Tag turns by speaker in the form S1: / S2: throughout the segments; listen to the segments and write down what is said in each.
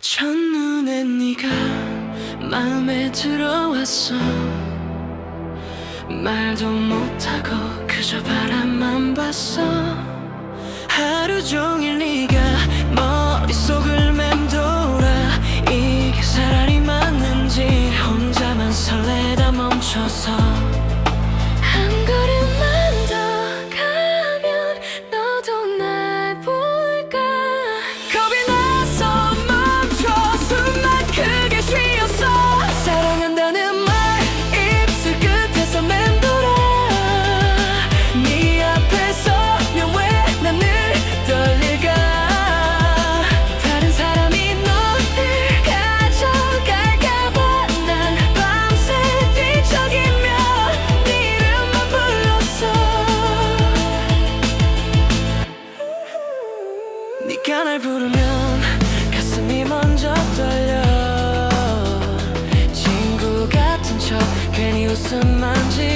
S1: 첫눈에 네가 마음에 들어왔어. 말도 못하고 그저 바람만 봤어. 하루 종일 네가 머릿속을 맴돌아. 이게 사람이 맞는지 혼자만 설레다 멈춰서. to my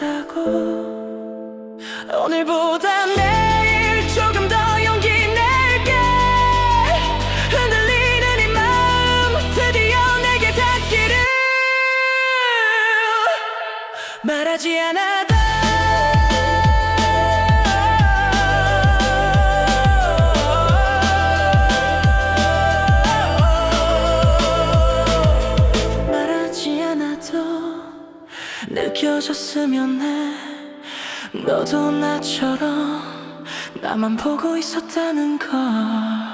S1: 감사고. 오늘보다 내일 조금 더 용기 낼게. 흔들리는 이 마음 드디어 내게 닿기를. 말하지 않아도 느껴졌으면 해. 너도 나처럼 나만 보고 있었다는 걸.